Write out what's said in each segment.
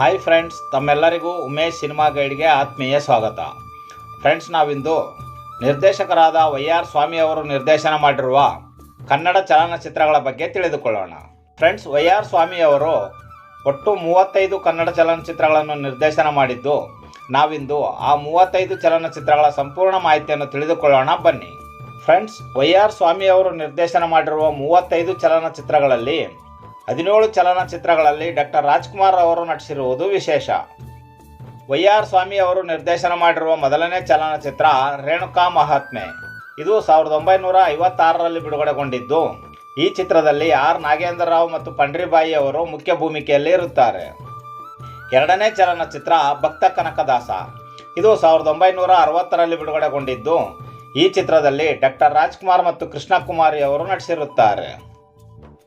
Hi friends ತಮ್ಮೆಲ್ಲರಿಗೂ Umesh cinema ಗೈಡ್ಗೆ ಆತ್ಮೀಯ ಸ್ವಾಗತ. ಫ್ರೆಂಡ್ಸ್ ನಾವಿಂದು ನಿರ್ದೇಶಕರಾದ ವೈ ಆರ್ ಸ್ವಾಮಿ ಅವರು ನಿರ್ದೇಶನ ಮಾಡಿರುವ ಕನ್ನಡ ಚಲನಚಿತ್ರಗಳ ಬಗ್ಗೆ ತಿಳಿದುಕೊಳ್ಳೋಣ. ಫ್ರೆಂಡ್ಸ್ ವೈ ಆರ್ ಸ್ವಾಮಿ ಅವರು ಒಟ್ಟು ಮೂವತ್ತೈದು ಕನ್ನಡ ಚಲನಚಿತ್ರಗಳನ್ನು ನಿರ್ದೇಶನ ಮಾಡಿದ್ದು, ನಾವಿಂದು ಆ ಮೂವತ್ತೈದು ಚಲನಚಿತ್ರಗಳ ಸಂಪೂರ್ಣ ಮಾಹಿತಿಯನ್ನು ತಿಳಿದುಕೊಳ್ಳೋಣ, ಬನ್ನಿ. ಫ್ರೆಂಡ್ಸ್ ವೈ ಆರ್ ಸ್ವಾಮಿ ಅವರು ನಿರ್ದೇಶನ ಮಾಡಿರುವ ಮೂವತ್ತೈದು ಚಲನಚಿತ್ರಗಳಲ್ಲಿ ಹದಿನೇಳು ಚಲನಚಿತ್ರಗಳಲ್ಲಿ ಡಾಕ್ಟರ್ ರಾಜ್ಕುಮಾರ್ ಅವರು ನಟಿಸಿರುವುದು ವಿಶೇಷ. ವೈ ಆರ್ ಸ್ವಾಮಿ ಅವರು ನಿರ್ದೇಶನ ಮಾಡಿರುವ ಮೊದಲನೇ ಚಲನಚಿತ್ರ ರೇಣುಕಾ ಮಹಾತ್ಮೆ. ಇದು ಸಾವಿರದ ಒಂಬೈನೂರ ಐವತ್ತಾರರಲ್ಲಿ ಬಿಡುಗಡೆಗೊಂಡಿದ್ದು. ಈ ಚಿತ್ರದಲ್ಲಿ ಆರ್. ನಾಗೇಂದ್ರ ರಾವ್ ಮತ್ತು ಪಂಡ್ರಿಬಾಯಿ ಅವರು ಮುಖ್ಯ ಭೂಮಿಕೆಯಲ್ಲಿ ಇರುತ್ತಾರೆ. ಎರಡನೇ ಚಲನಚಿತ್ರ ಭಕ್ತ ಕನಕದಾಸ. ಇದು ಸಾವಿರದ ಒಂಬೈನೂರ ಅರವತ್ತರಲ್ಲಿ ಬಿಡುಗಡೆಗೊಂಡಿದ್ದು. ಈ ಚಿತ್ರದಲ್ಲಿ ಡಾಕ್ಟರ್ ರಾಜ್ಕುಮಾರ್ ಮತ್ತು ಕೃಷ್ಣಕುಮಾರಿ ಅವರು ನಟಿಸಿರುತ್ತಾರೆ.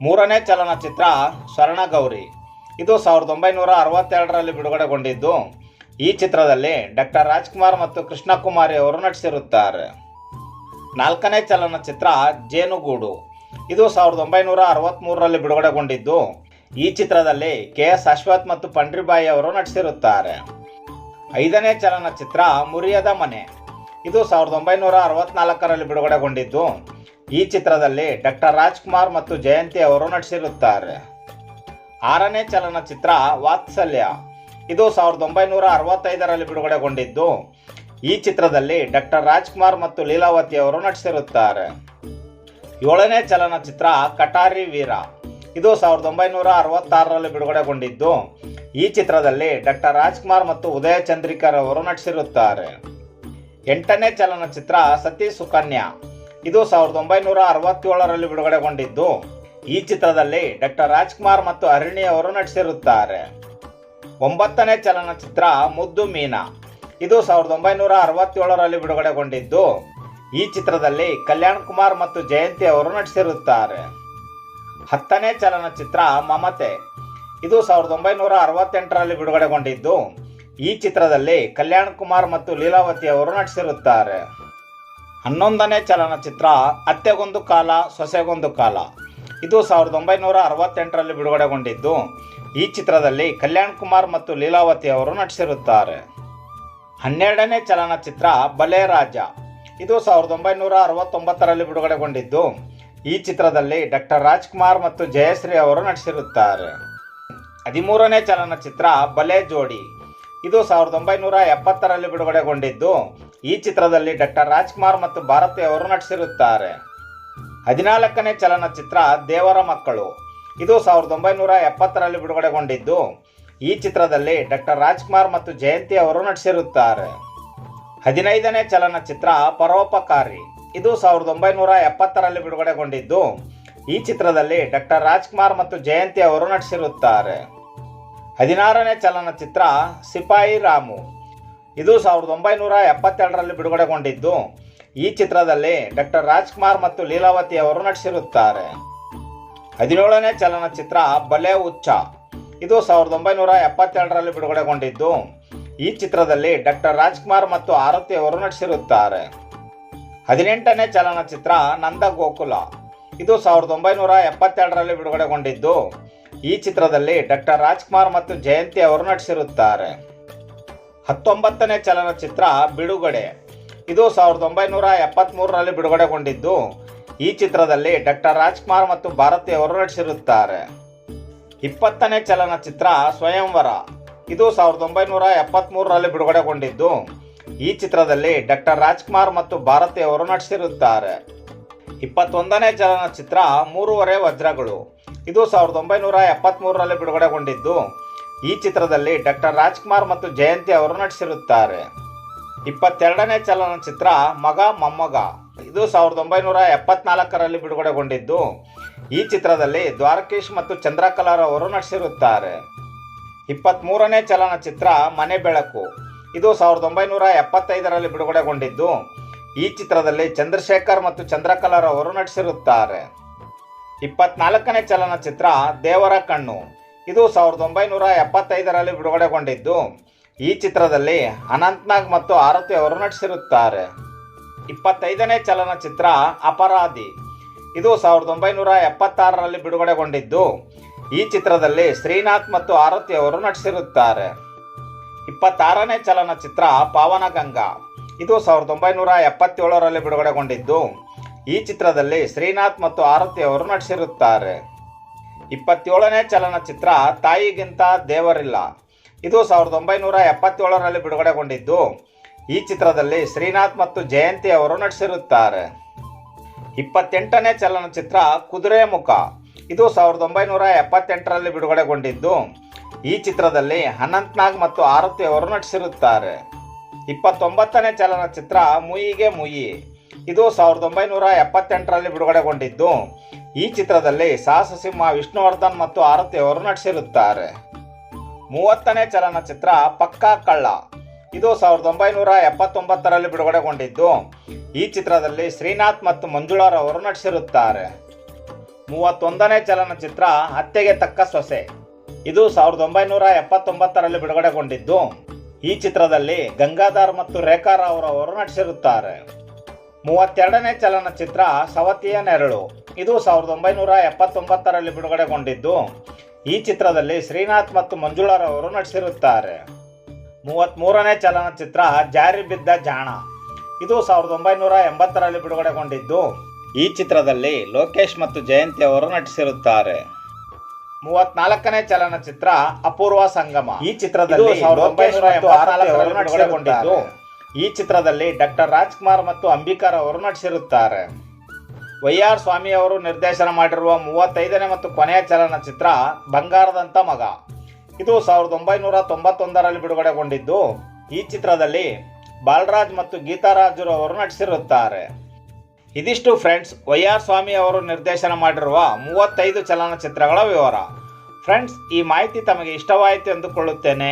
ಮೂರನೇ ಚಲನಚಿತ್ರ ಸ್ವರ್ಣಗೌರಿ ಇದು ಸಾವಿರದ ಒಂಬೈನೂರ ಅರವತ್ತೆರಡರಲ್ಲಿ ಬಿಡುಗಡೆಗೊಂಡಿದ್ದು. ಈ ಚಿತ್ರದಲ್ಲಿ ಡಾಕ್ಟರ್ ರಾಜ್ಕುಮಾರ್ ಮತ್ತು ಕೃಷ್ಣಕುಮಾರಿ ಅವರು ನಟಿಸಿರುತ್ತಾರೆ. ನಾಲ್ಕನೇ ಚಲನಚಿತ್ರ ಜೇನುಗೂಡು. ಇದು ಸಾವಿರದ ಒಂಬೈನೂರ ಅರವತ್ತ್ಮೂರರಲ್ಲಿ ಬಿಡುಗಡೆಗೊಂಡಿದ್ದು. ಈ ಚಿತ್ರದಲ್ಲಿ ಕೆ ಎಸ್ ಅಶ್ವಥ್ ಮತ್ತು ಪಂಡ್ರಿಬಾಯಿ ಅವರು ನಟಿಸಿರುತ್ತಾರೆ. ಐದನೇ ಚಲನಚಿತ್ರ ಮುರಿಯದ ಮನೆ. ಇದು ಸಾವಿರದ ಒಂಬೈನೂರ ಅರವತ್ತ್ನಾಲ್ಕರಲ್ಲಿ ಬಿಡುಗಡೆಗೊಂಡಿದ್ದು. ಈ ಚಿತ್ರದಲ್ಲಿ ಡಾಕ್ಟರ್ ರಾಜ್ಕುಮಾರ್ ಮತ್ತು ಜಯಂತಿ ಅವರು ನಟಿಸಿರುತ್ತಾರೆ. ಆರನೇ ಚಲನಚಿತ್ರ ವಾತ್ಸಲ್ಯ. ಇದು ಸಾವಿರದ ಒಂಬೈನೂರ ಅರವತ್ತೈದರಲ್ಲಿ ಬಿಡುಗಡೆಗೊಂಡಿದ್ದು, ಈ ಚಿತ್ರದಲ್ಲಿ ಡಾಕ್ಟರ್ ರಾಜ್ಕುಮಾರ್ ಮತ್ತು ಲೀಲಾವತಿ ಅವರು ನಟಿಸಿರುತ್ತಾರೆ. ಏಳನೇ ಚಲನಚಿತ್ರ ಕಟಾರಿ ವೀರ. ಇದು ಸಾವಿರದ ಒಂಬೈನೂರ ಅರವತ್ತಾರರಲ್ಲಿ ಬಿಡುಗಡೆಗೊಂಡಿದ್ದು, ಈ ಚಿತ್ರದಲ್ಲಿ ಡಾಕ್ಟರ್ ರಾಜ್ಕುಮಾರ್ ಮತ್ತು ಉದಯ ಚಂದ್ರಿಕರ್ ಅವರು ನಟಿಸಿರುತ್ತಾರೆ. ಎಂಟನೇ ಚಲನಚಿತ್ರ ಸತಿ ಸುಕನ್ಯಾ. ಇದು ಸಾವಿರದ ಒಂಬೈನೂರ ಅರವತ್ತೇಳರಲ್ಲಿ ಬಿಡುಗಡೆಗೊಂಡಿದ್ದು. ಈ ಚಿತ್ರದಲ್ಲಿ ಡಾಕ್ಟರ್ ರಾಜ್ಕುಮಾರ್ ಮತ್ತು ಅರಣ್ಯ ಅವರು ನಟಿಸಿರುತ್ತಾರೆ. ಒಂಬತ್ತನೇ ಚಲನಚಿತ್ರ ಮುದ್ದು ಮೀನಾ. ಇದು ಸಾವಿರದ ಒಂಬೈನೂರ ಅರವತ್ತೇಳರಲ್ಲಿ ಬಿಡುಗಡೆಗೊಂಡಿದ್ದು. ಈ ಚಿತ್ರದಲ್ಲಿ ಕಲ್ಯಾಣ್ ಕುಮಾರ್ ಮತ್ತು ಜಯಂತಿ ಅವರು ನಟಿಸಿರುತ್ತಾರೆ. ಹತ್ತನೇ ಚಲನಚಿತ್ರ ಮಮತೆ. ಇದು ಸಾವಿರದ ಒಂಬೈನೂರ ಅರವತ್ತೆಂಟರಲ್ಲಿ ಬಿಡುಗಡೆಗೊಂಡಿದ್ದು. ಈ ಚಿತ್ರದಲ್ಲಿ ಕಲ್ಯಾಣ್ ಕುಮಾರ್ ಮತ್ತು ಲೀಲಾವತಿ ಅವರು ನಟಿಸಿರುತ್ತಾರೆ. ಹನ್ನೊಂದನೇ ಚಲನಚಿತ್ರ ಅತ್ತೆಗೊಂದು ಕಾಲ, ಸೊಸೆಗೊಂದು ಕಾಲ. ಇದು ಸಾವಿರದ ಒಂಬೈನೂರ ಅರವತ್ತೆಂಟರಲ್ಲಿ ಬಿಡುಗಡೆಗೊಂಡಿದ್ದು. ಈ ಚಿತ್ರದಲ್ಲಿ ಕಲ್ಯಾಣ್ ಕುಮಾರ್ ಮತ್ತು ಲೀಲಾವತಿ ಅವರು ನಟಿಸಿರುತ್ತಾರೆ. ಹನ್ನೆರಡನೇ ಚಲನಚಿತ್ರ ಬಲೆ ರಾಜ. ಇದು ಸಾವಿರದ ಒಂಬೈನೂರ ಅರವತ್ತೊಂಬತ್ತರಲ್ಲಿ ಬಿಡುಗಡೆಗೊಂಡಿದ್ದು. ಈ ಚಿತ್ರದಲ್ಲಿ ಡಾಕ್ಟರ್ ರಾಜ್ಕುಮಾರ್ ಮತ್ತು ಜಯಶ್ರೀ ಅವರು ನಟಿಸಿರುತ್ತಾರೆ. ಹದಿಮೂರನೇ ಚಲನಚಿತ್ರ ಬಲೆ ಜೋಡಿ. ಇದು ಸಾವಿರದ ಒಂಬೈನೂರ ಎಪ್ಪತ್ತರಲ್ಲಿ ಬಿಡುಗಡೆಗೊಂಡಿದ್ದು. ಈ ಚಿತ್ರದಲ್ಲಿ ಡಾಕ್ಟರ್ ರಾಜ್ಕುಮಾರ್ ಮತ್ತು ಭಾರತಿ ಅವರು ನಟಿಸಿರುತ್ತಾರೆ. ಹದಿನಾಲ್ಕನೇ ಚಲನಚಿತ್ರ ದೇವರ ಮಕ್ಕಳು. ಇದು ಸಾವಿರದ ಒಂಬೈನೂರ ಎಪ್ಪತ್ತರಲ್ಲಿ ಬಿಡುಗಡೆಗೊಂಡಿದ್ದು. ಈ ಚಿತ್ರದಲ್ಲಿ ಡಾಕ್ಟರ್ ರಾಜ್ಕುಮಾರ್ ಮತ್ತು ಜಯಂತಿ ಅವರು ನಟಿಸಿರುತ್ತಾರೆ. ಹದಿನೈದನೇ ಚಲನಚಿತ್ರ ಪರೋಪಕಾರಿ. ಇದು ಸಾವಿರದ ಒಂಬೈನೂರ ಎಪ್ಪತ್ತರಲ್ಲಿ ಬಿಡುಗಡೆಗೊಂಡಿದ್ದು. ಈ ಚಿತ್ರದಲ್ಲಿ ಡಾಕ್ಟರ್ ರಾಜ್ಕುಮಾರ್ ಮತ್ತು ಜಯಂತಿ ಅವರು ನಟಿಸಿರುತ್ತಾರೆ. ಹದಿನಾರನೇ ಚಲನಚಿತ್ರ ಸಿಪಾಯಿ ರಾಮು. ಇದು ಸಾವಿರದ ಒಂಬೈನೂರ ಎಪ್ಪತ್ತೆರಡರಲ್ಲಿ ಬಿಡುಗಡೆಗೊಂಡಿದ್ದು. ಈ ಚಿತ್ರದಲ್ಲಿ ಡಾಕ್ಟರ್ ರಾಜ್ಕುಮಾರ್ ಮತ್ತು ಲೀಲಾವತಿ ಅವರು ನಟಿಸಿರುತ್ತಾರೆ. ಹದಿನೇಳನೇ ಚಲನಚಿತ್ರ ಬಲೆ ಉಚ್ಚ ಇದು ಸಾವಿರದ ಒಂಬೈನೂರ ಎಪ್ಪತ್ತೆರಡರಲ್ಲಿ ಬಿಡುಗಡೆಗೊಂಡಿದ್ದು. ಈ ಚಿತ್ರದಲ್ಲಿ ಡಾಕ್ಟರ್ ರಾಜ್ಕುಮಾರ್ ಮತ್ತು ಆರತಿ ಅವರು ನಟಿಸಿರುತ್ತಾರೆ. ಹದಿನೆಂಟನೇ ಚಲನಚಿತ್ರ ನಂದ ಗೋಕುಲ ಇದು ಸಾವಿರದ ಒಂಬೈನೂರ ಎಪ್ಪತ್ತೆರಡರಲ್ಲಿ ಬಿಡುಗಡೆಗೊಂಡಿದ್ದು. ಈ ಚಿತ್ರದಲ್ಲಿ ಡಾಕ್ಟರ್ ರಾಜ್ಕುಮಾರ್ ಮತ್ತು ಜಯಂತಿ ಅವರು ನಟಿಸಿರುತ್ತಾರೆ. ಹತ್ತೊಂಬತ್ತನೇ ಚಲನಚಿತ್ರ ಬಿಡುಗಡೆ. ಇದು ಸಾವಿರದ ಒಂಬೈನೂರ ಎಪ್ಪತ್ತ್ಮೂರರಲ್ಲಿ ಬಿಡುಗಡೆಗೊಂಡಿದ್ದು, ಈ ಚಿತ್ರದಲ್ಲಿ ಡಾಕ್ಟರ್ ರಾಜ್ಕುಮಾರ್ ಮತ್ತು ಭಾರತಿ ಅವರು ನಟಿಸಿರುತ್ತಾರೆ. ಇಪ್ಪತ್ತನೇ ಚಲನಚಿತ್ರ ಸ್ವಯಂವರ. ಇದು ಸಾವಿರದ ಒಂಬೈನೂರ ಎಪ್ಪತ್ತ್ಮೂರರಲ್ಲಿ ಬಿಡುಗಡೆಗೊಂಡಿದ್ದು, ಈ ಚಿತ್ರದಲ್ಲಿ ಡಾಕ್ಟರ್ ರಾಜ್ಕುಮಾರ್ ಮತ್ತು ಭಾರತಿ ಅವರು ನಟಿಸಿರುತ್ತಾರೆ. ಇಪ್ಪತ್ತೊಂದನೇ ಚಲನಚಿತ್ರ ಮೂರುವರೆ ವಜ್ರಗಳು. ಇದು ಸಾವಿರದ ಒಂಬೈನೂರ ಎಪ್ಪತ್ತ್ಮೂರರಲ್ಲಿ ಬಿಡುಗಡೆಗೊಂಡಿದ್ದು. ಈ ಚಿತ್ರದಲ್ಲಿ ಡಾಕ್ಟರ್ ರಾಜ್ಕುಮಾರ್ ಮತ್ತು ಜಯಂತಿ ಅವರು ನಟಿಸಿರುತ್ತಾರೆ. ಇಪ್ಪತ್ತೆರಡನೇ ಚಲನಚಿತ್ರ ಮಗ ಮೊಮ್ಮಗ. ಇದು ಸಾವಿರದ ಒಂಬೈನೂರ ಎಪ್ಪತ್ನಾಲ್ಕರಲ್ಲಿ ಬಿಡುಗಡೆಗೊಂಡಿದ್ದು. ಈ ಚಿತ್ರದಲ್ಲಿ ದ್ವಾರಕೀಶ್ ಮತ್ತು ಚಂದ್ರಕಲಾರ್ ಅವರು ನಟಿಸಿರುತ್ತಾರೆ. ಇಪ್ಪತ್ತ್ಮೂರನೇ ಚಲನಚಿತ್ರ ಮನೆ ಬೆಳಕು. ಇದು ಸಾವಿರದ ಒಂಬೈನೂರ ಎಪ್ಪತ್ತೈದರಲ್ಲಿ ಬಿಡುಗಡೆಗೊಂಡಿದ್ದು. ಈ ಚಿತ್ರದಲ್ಲಿ ಚಂದ್ರಶೇಖರ್ ಮತ್ತು ಚಂದ್ರಕಲಾರ್ ಅವರು ನಟಿಸಿರುತ್ತಾರೆ. ಇಪ್ಪತ್ನಾಲ್ಕನೇ ಚಲನಚಿತ್ರ ದೇವರ ಕಣ್ಣು. ಇದು ಸಾವಿರದ ಒಂಬೈನೂರ ಎಪ್ಪತ್ತೈದರಲ್ಲಿ ಬಿಡುಗಡೆಗೊಂಡಿದ್ದು. ಈ ಚಿತ್ರದಲ್ಲಿ ಅನಂತ್ನಾಗ್ ಮತ್ತು ಆರತಿ ಅವರು ನಟಿಸಿರುತ್ತಾರೆ. ಇಪ್ಪತ್ತೈದನೇ ಚಲನಚಿತ್ರ ಅಪರಾಧಿ. ಇದು ಸಾವಿರದ ಒಂಬೈನೂರ ಎಪ್ಪತ್ತಾರರಲ್ಲಿ ಬಿಡುಗಡೆಗೊಂಡಿದ್ದು. ಈ ಚಿತ್ರದಲ್ಲಿ ಶ್ರೀನಾಥ್ ಮತ್ತು ಆರತಿ ಅವರು ನಟಿಸಿರುತ್ತಾರೆ. ಇಪ್ಪತ್ತಾರನೇ ಚಲನಚಿತ್ರ ಪಾವನಗಂಗಾ. ಇದು ಸಾವಿರದ ಒಂಬೈನೂರ ಎಪ್ಪತ್ತೇಳರಲ್ಲಿ ಬಿಡುಗಡೆಗೊಂಡಿದ್ದು. ಈ ಚಿತ್ರದಲ್ಲಿ ಶ್ರೀನಾಥ್ ಮತ್ತು ಆರತಿ ಅವರು ನಟಿಸಿರುತ್ತಾರೆ. ಇಪ್ಪತ್ತೇಳನೇ ಚಲನಚಿತ್ರ ತಾಯಿಗಿಂತ ದೇವರಿಲ್ಲ. ಇದು ಸಾವಿರದ ಒಂಬೈನೂರ ಎಪ್ಪತ್ತೇಳರಲ್ಲಿ ಬಿಡುಗಡೆಗೊಂಡಿದ್ದು. ಈ ಚಿತ್ರದಲ್ಲಿ ಶ್ರೀನಾಥ್ ಮತ್ತು ಜಯಂತಿ ಅವರು ನಟಿಸಿರುತ್ತಾರೆ. ಇಪ್ಪತ್ತೆಂಟನೇ ಚಲನಚಿತ್ರ ಕುದುರೆ ಮುಖ. ಇದು ಸಾವಿರದ ಒಂಬೈನೂರ ಎಪ್ಪತ್ತೆಂಟರಲ್ಲಿ ಬಿಡುಗಡೆಗೊಂಡಿದ್ದು. ಈ ಚಿತ್ರದಲ್ಲಿ ಅನಂತ್ನಾಗ್ ಮತ್ತು ಆರತಿ ಅವರು ನಟಿಸಿರುತ್ತಾರೆ. ಇಪ್ಪತ್ತೊಂಬತ್ತನೇ ಚಲನಚಿತ್ರ ಮುಯಿಗೆ ಮುಯಿ. ಇದು ಸಾವಿರದ ಒಂಬೈನೂರ ಎಪ್ಪತ್ತೆಂಟರಲ್ಲಿ ಬಿಡುಗಡೆಗೊಂಡಿದ್ದು. ಈ ಚಿತ್ರದಲ್ಲಿ ಸಾಹಸಸಿಂಹ ವಿಷ್ಣುವರ್ಧನ್ ಮತ್ತು ಆರತಿ ಅವರು ನಟಿಸಿರುತ್ತಾರೆ. ಮೂವತ್ತನೇ ಚಲನಚಿತ್ರ ಪಕ್ಕಾ ಕಳ್ಳ. ಇದು ಸಾವಿರದ ಒಂಬೈನೂರ ಎಪ್ಪತ್ತೊಂಬತ್ತರಲ್ಲಿ ಬಿಡುಗಡೆಗೊಂಡಿದ್ದು. ಈ ಚಿತ್ರದಲ್ಲಿ ಶ್ರೀನಾಥ್ ಮತ್ತು ಮಂಜುಳಾರವರು ನಟಿಸಿರುತ್ತಾರೆ. ಮೂವತ್ತೊಂದನೇ ಚಲನಚಿತ್ರ ಅತ್ತೆಗೆ ತಕ್ಕ ಸೊಸೆ. ಇದು ಸಾವಿರದ ಒಂಬೈನೂರ ಎಪ್ಪತ್ತೊಂಬತ್ತರಲ್ಲಿ ಬಿಡುಗಡೆಗೊಂಡಿದ್ದು. ಈ ಚಿತ್ರದಲ್ಲಿ ಗಂಗಾಧರ್ ಮತ್ತು ರೇಖಾ ಅವರು ನಟಿಸಿರುತ್ತಾರೆ. ಮೂವತ್ತೆರಡನೇ ಚಲನಚಿತ್ರ ಸವತಿಯ ನೆರಳು. ಇದು ಸಾವಿರದ ಒಂಬೈನೂರ ಎಪ್ಪತ್ತೊಂಬತ್ತರಲ್ಲಿ ಬಿಡುಗಡೆಗೊಂಡಿದ್ದು ಈ ಚಿತ್ರದಲ್ಲಿ ಶ್ರೀನಾಥ್ ಮತ್ತು ಮಂಜುಳಾರವರು ನಟಿಸಿರುತ್ತಾರೆ. ಮೂವತ್ತ್ಮೂರನೇ ಚಲನಚಿತ್ರ ಜಾರಿ ಬಿದ್ದ ಜಾಣ. ಇದು ಸಾವಿರದ ಒಂಬೈನೂರ ಎಂಬತ್ತರಲ್ಲಿ ಬಿಡುಗಡೆಗೊಂಡಿದ್ದು ಈ ಚಿತ್ರದಲ್ಲಿ ಲೋಕೇಶ್ ಮತ್ತು ಜಯಂತಿ ಅವರು ನಟಿಸಿರುತ್ತಾರೆ. ಮೂವತ್ನಾಲ್ಕನೇ ಚಲನಚಿತ್ರ ಅಪೂರ್ವ ಸಂಗಮ. ಈ ಚಿತ್ರದಲ್ಲಿ ಸಾವಿರದ ಒಂಬೈನೂರ ಬಿಡುಗಡೆಗೊಂಡಿದ್ದು ಈ ಚಿತ್ರದಲ್ಲಿ ಡಾಕ್ಟರ್ ರಾಜ್ಕುಮಾರ್ ಮತ್ತು ಅಂಬಿಕಾರ್ ಅವರು ನಟಿಸಿರುತ್ತಾರೆ. ವೈ ಆರ್ ಸ್ವಾಮಿ ಅವರು ನಿರ್ದೇಶನ ಮಾಡಿರುವ ಮೂವತ್ತೈದನೇ ಮತ್ತು ಕೊನೆಯ ಚಲನಚಿತ್ರ ಬಂಗಾರದಂಥ ಮಗ. ಇದು ಸಾವಿರದ ಒಂಬೈನೂರ ತೊಂಬತ್ತೊಂದರಲ್ಲಿ ಬಿಡುಗಡೆಗೊಂಡಿದ್ದು. ಈ ಚಿತ್ರದಲ್ಲಿ ಬಾಲರಾಜ್ ಮತ್ತು ಗೀತಾರಾಜರು ಅವರು ನಟಿಸಿರುತ್ತಾರೆ. ಇದಿಷ್ಟು ಫ್ರೆಂಡ್ಸ್ ವೈ ಆರ್ ಸ್ವಾಮಿ ಅವರು ನಿರ್ದೇಶನ ಮಾಡಿರುವ ಮೂವತ್ತೈದು ಚಲನಚಿತ್ರಗಳ ವಿವರ. ಫ್ರೆಂಡ್ಸ್, ಈ ಮಾಹಿತಿ ತಮಗೆ ಇಷ್ಟವಾಯಿತು ಎಂದುಕೊಳ್ಳುತ್ತೇನೆ.